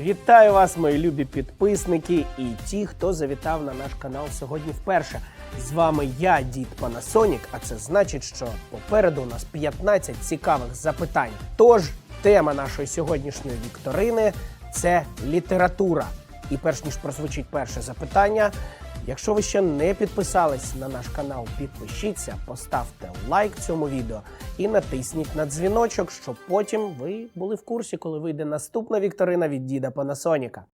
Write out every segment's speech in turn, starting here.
Вітаю вас, мої любі підписники і ті, хто завітав на наш канал сьогодні вперше. З вами я, дід Панасонік, а це значить, що попереду у нас 15 цікавих запитань. Тож тема нашої сьогоднішньої вікторини це література. І перш ніж прозвучить перше запитання, якщо ви ще не підписались на наш канал, підпишіться, поставте лайк цьому відео і натисніть на дзвіночок, щоб потім ви були в курсі, коли вийде наступна вікторина від діда Панасоніка.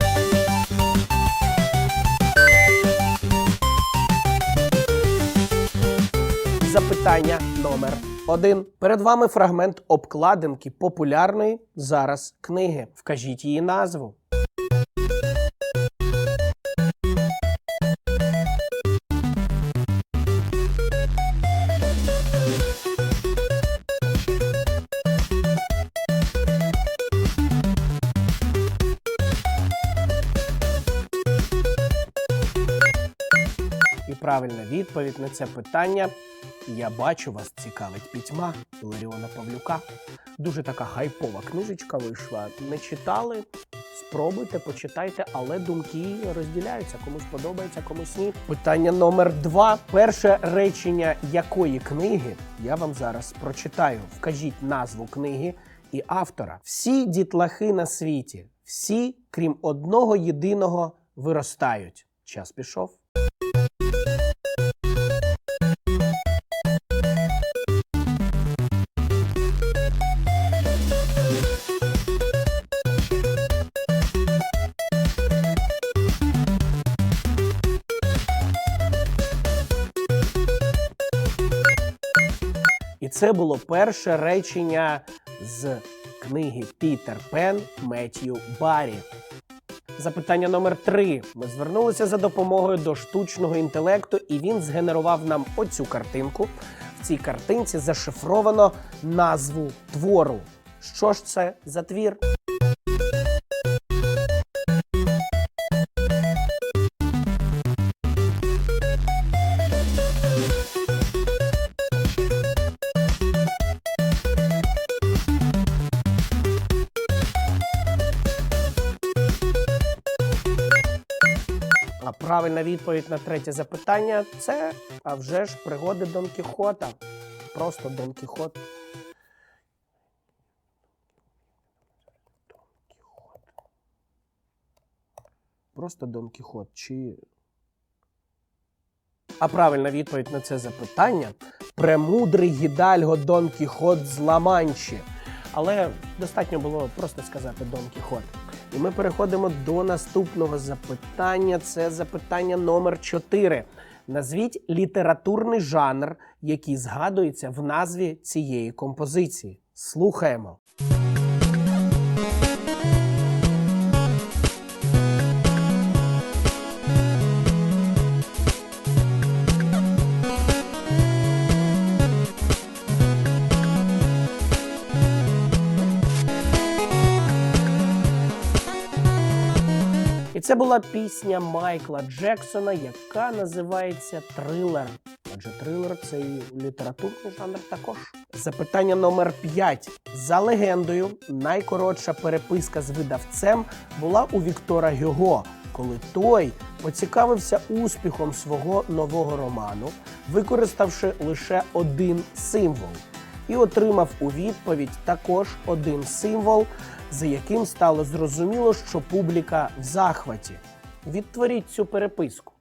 Запитання номер один. Перед вами фрагмент обкладинки популярної зараз книги. Вкажіть її назву. Правильна відповідь на це питання. Я бачу, вас цікавить пітьма Ларіона Павлюка. Дуже така хайпова книжечка вийшла. Не читали? Спробуйте, почитайте, але думки розділяються. Комусь подобається, комусь ні. Питання номер два. Перше речення якої книги я вам зараз прочитаю. Вкажіть назву книги і автора. Всі дітлахи на світі, всі, крім одного єдиного, виростають. Час пішов. Це було перше речення з книги Пітер Пен Меттью Баррі. Запитання номер три. Ми звернулися за допомогою до штучного інтелекту, і він згенерував нам оцю картинку. В цій картинці зашифровано назву твору. Що ж це за твір? Правильна відповідь на третє запитання це а вже ж пригоди Дон Кіхота. Просто Дон Кіхот. Просто Дон Кіхот. Чи. А правильна відповідь на це запитання премудрий гідальго Дон Кіхот з Ла-Манчі. Але достатньо було просто сказати Дон Кіхот. І ми переходимо до наступного запитання. Це запитання номер 4. Назвіть літературний жанр, який згадується в назві цієї композиції. Слухаємо. Це була пісня Майкла Джексона, яка називається Трилер. Адже трилер це і літературний жанр також. Запитання номер 5. За легендою, найкоротша переписка з видавцем була у Віктора Гюго, коли той поцікавився успіхом свого нового роману, використавши лише один символ і отримав у відповідь також один символ, за яким стало зрозуміло, що публіка в захваті. Відтворіть цю переписку.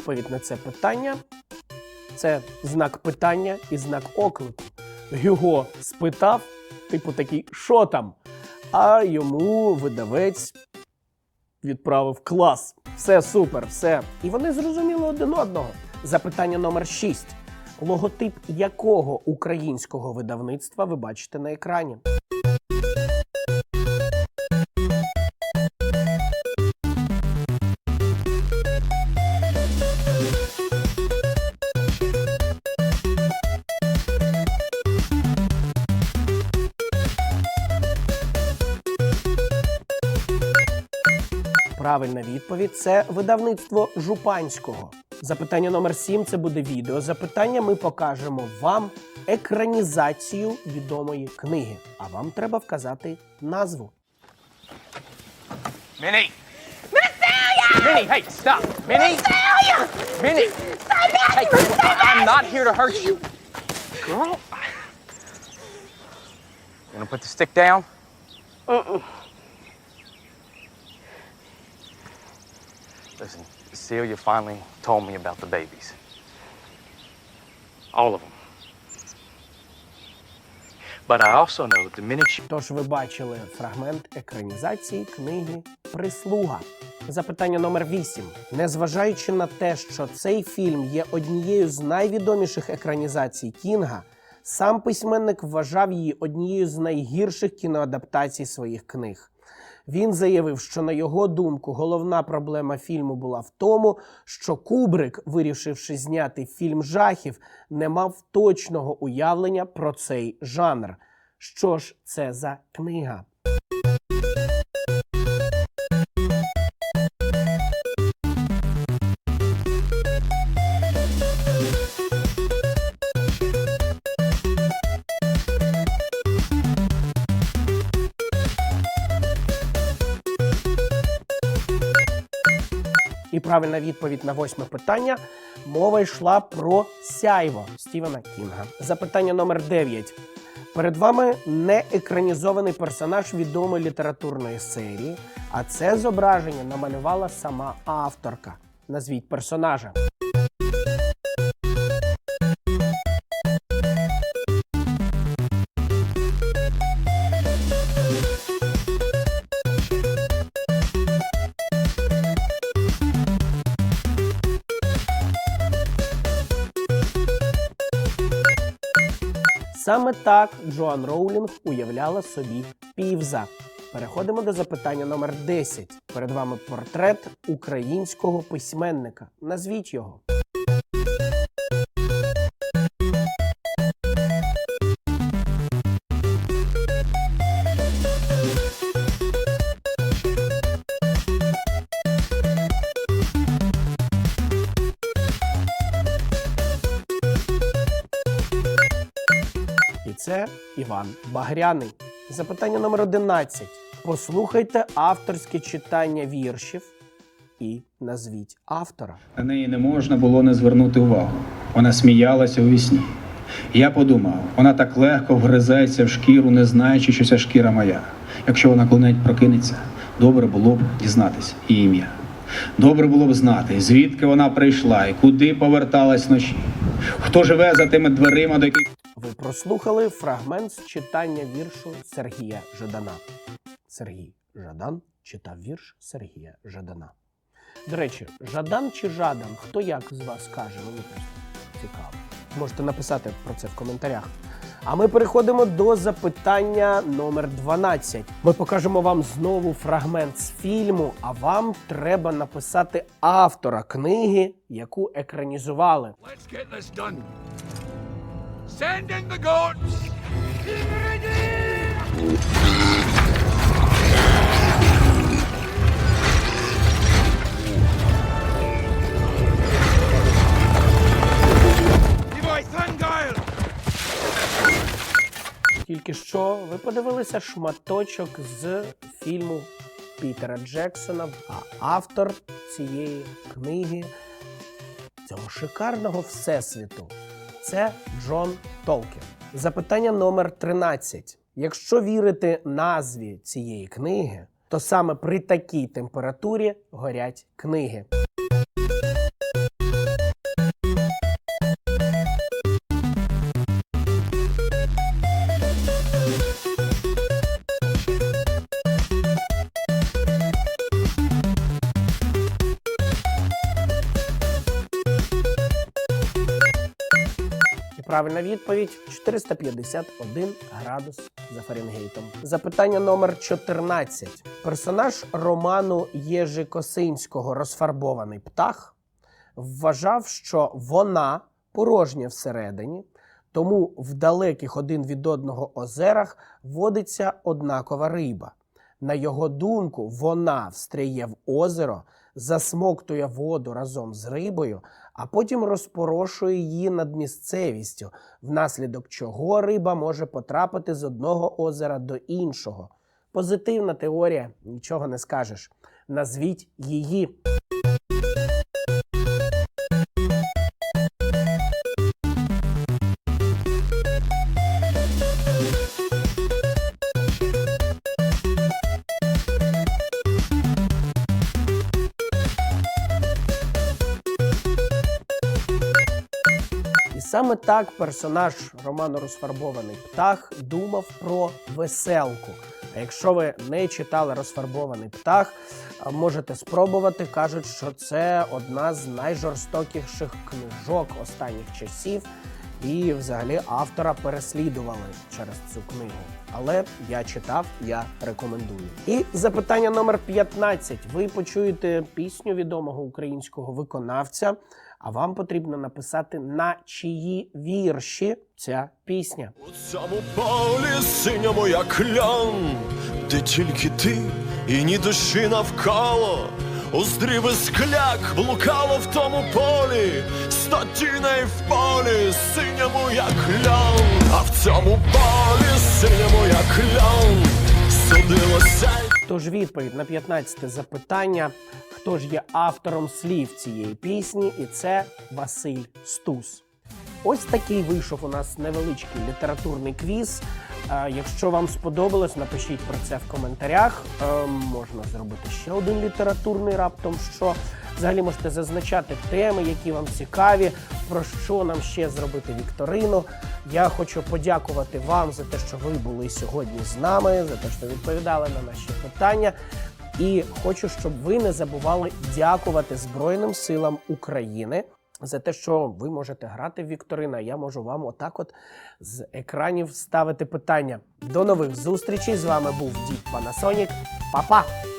Відповідь на це питання це знак питання і знак оклику. Його спитав, типу такий, що там? А йому видавець відправив клас. Все супер, все. І вони зрозуміли один одного. Запитання номер 6. Логотип якого українського видавництва ви бачите на екрані? Правильна відповідь це видавництво Жупанського. Запитання номер 7 це буде відео. Запитання ми покажемо вам екранізацію відомої книги. А вам треба вказати назву. Minnie! Minnie, hey, stop! Minnie! Minnie! Hey, I'm not here to hurt you. Girl. You gonna put the stick down? Listen, Celia finally told me about the babies. All of them. But I also know that the minute she Тож ви бачили фрагмент екранізації книги Прислуга. Запитання номер 8. Незважаючи на те, що цей фільм є однією з найвідоміших екранізацій Кінга, сам письменник вважав її однією з найгірших кіноадаптацій своїх книг. Він заявив, що на його думку головна проблема фільму була в тому, що Кубрик, вирішивши зняти фільм жахів, не мав точного уявлення про цей жанр. Що ж це за книга? І правильна відповідь на восьме питання. Мова йшла про сяйво Стівена Кінга. Запитання номер 9. Перед вами не екранізований персонаж відомої літературної серії, а це зображення намалювала сама авторка. Назвіть персонажа. Саме так Джоан Роулінг уявляла собі півза. Переходимо до запитання номер 10. Перед вами портрет українського письменника. Назвіть його. Іван Багряний. Запитання номер 11. Послухайте авторське читання віршів і назвіть автора. На неї не можна було не звернути увагу. Вона сміялася у вісні. Я подумав, вона так легко вгризається в шкіру, не знаючи, що ця шкіра моя. Якщо вона коли-небудь прокинеться, добре було б дізнатися її ім'я. Добре було б знати, звідки вона прийшла і куди поверталась вночі. Хто живе за тими дверима, до яких Ви прослухали фрагмент з читання віршу Сергія Жадана. Сергій Жадан читав вірш Сергія Жадана. До речі, Жадан чи Жадан? Хто як з вас каже? Мені просто цікаво. Можете написати про це в коментарях. А ми переходимо до запитання номер 12. Ми покажемо вам знову фрагмент з фільму, а вам треба написати автора книги, яку екранізували. Let's get this done. Send in the goats. Тільки що ви подивилися шматочок з фільму Пітера Джексона, а автор цієї книги, цього шикарного всесвіту, це Джон Толкін. Запитання номер 13. Якщо вірити назві цієї книги, то саме при такій температурі горять книги. Правильна відповідь 451 градус за Фаренгейтом. Запитання номер 14. Персонаж роману Єжи Косинського Розфарбований птах вважав, що вона порожня всередині, тому в далеких один від одного озерах водиться однакова риба. На його думку, вона встряє в озеро, засмоктує воду разом з рибою, а потім розпорошує її над місцевістю, внаслідок чого риба може потрапити з одного озера до іншого. Позитивна теорія, нічого не скажеш. Назвіть її. Саме так персонаж роману Розфарбований птах думав про веселку. А якщо ви не читали розфарбований птах, можете спробувати. кажуть, що це одна з найжорстокіших книжок останніх часів. І взагалі автора переслідували через цю книгу. Але я читав, я рекомендую. І запитання номер 15. Ви почуєте пісню відомого українського виконавця, а вам потрібно написати на чиї вірші ця пісня. У цьому полі синьому як льон, де тільки ти і ні душі навколо. І скляк блукало в тому полі, сто тіней в полі, синьому як льон, а в цьому полі синьому як льон, судилося. Тож відповідь на 15 запитання: хто ж є автором слів цієї пісні? І це Василь Стус. Ось такий вийшов у нас невеличкий літературний квіз. Е, Якщо вам сподобалось, напишіть про це в коментарях. Е, Можна зробити ще один літературний раптом. Що взагалі можете зазначати теми, які вам цікаві, про що нам ще зробити вікторину. Я хочу подякувати вам за те, що ви були сьогодні з нами, за те, що відповідали на наші питання. І хочу, щоб ви не забували дякувати Збройним силам України за те, що ви можете грати в Вікторина. Я можу вам отак, от з екранів ставити питання. До нових зустрічей. З вами був Дід Панасонік. Па-па!